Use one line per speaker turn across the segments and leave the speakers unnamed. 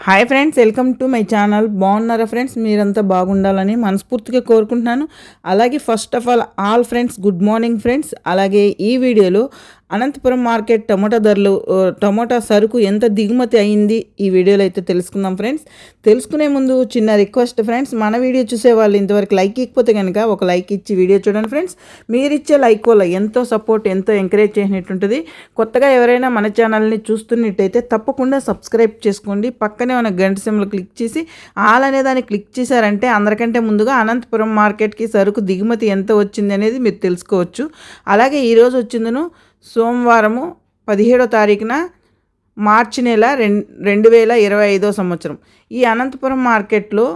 Hi friends welcome to my channel బాగున్నారా friends మీరంతా బాగుండాలని మనస్ఫూర్తిగా కోరుకుంటున్నాను. అలాగే first of all all friends good morning friends అలాగే ఈ వీడియోలో అనంతపురం మార్కెట్ టమోటా ధరలు టమోటా సరుకు ఎంత దిగుమతి అయింది? ఈ వీడియోలో అయితే తెలుసుకుందాం ఫ్రెండ్స్. తెలుసుకునే ముందు చిన్న రిక్వెస్ట్ ఫ్రెండ్స్ మన వీడియో చూసే వాళ్ళు ఇంతవరకు లైక్ ఇకపోతే కనుక ఒక లైక్ ఇచ్చి వీడియో చూడండి ఫ్రెండ్స్. మీరు ఇచ్చే లైక్ వల్ల ఎంతో సపోర్ట్ ఎంతో ఎంకరేజ్ చేసినట్టుంటుంది. కొత్తగా ఎవరైనా మన ఛానల్ని చూస్తున్నట్టయితే తప్పకుండా సబ్స్క్రైబ్ చేసుకోండి. పక్కనే ఉన్న గంట సిమ్లు క్లిక్ చేసి ఆల్ అనే దాన్ని క్లిక్ చేశారంటే అందరికంటే ముందుగా అనంతపురం మార్కెట్కి సరుకు దిగుమతి ఎంత వచ్చింది అనేది మీరు తెలుసుకోవచ్చు. అలాగే ఈరోజు వచ్చిందను సోమవారము పదిహేడో తారీఖున మార్చి నెల రెండు రెండు వేల ఇరవై ఐదో సంవత్సరం. ఈ అనంతపురం మార్కెట్లో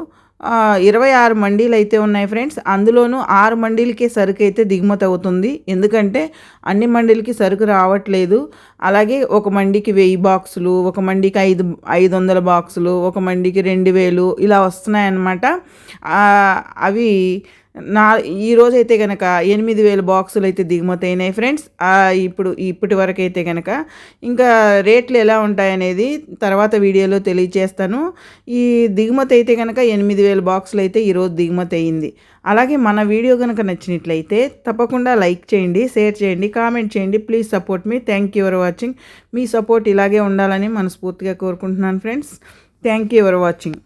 ఇరవై ఆరు మండీలు అయితే ఉన్నాయి ఫ్రెండ్స్. అందులోనూ ఆరు మండీలకే సరుకు అయితే దిగుమతి అవుతుంది. ఎందుకంటే అన్ని మండీలకి సరుకు రావట్లేదు. అలాగే ఒక మండికి వెయ్యి బాక్సులు ఒక మండికి ఐదు ఐదు వందల బాక్సులు ఒక మండికి రెండు వేలు ఇలా వస్తున్నాయన్నమాట. అవి నా ఈరోజైతే అయితే కనుక ఎనిమిది వేల బాక్సులు అయితే దిగుమతి అయినాయి ఫ్రెండ్స్ ఇప్పుడు ఇప్పటి వరకు అయితే కనుక ఇంకా రేట్లు ఎలా ఉంటాయనేది తర్వాత వీడియోలో తెలియజేస్తాను ఈ దిగుమతి అయితే కనుక ఎనిమిది వేల బాక్సులు అయితే ఈరోజు దిగుమతి అయింది అలాగే మన వీడియో కనుక నచ్చినట్లయితే తప్పకుండా లైక్ చేయండి షేర్ చేయండి కామెంట్ చేయండి. Please support me. Thank you for watching. Me support ఇలాగే ఉండాలని మనస్ఫూర్తిగా కోరుకుంటున్నాను friends. Thank you for watching.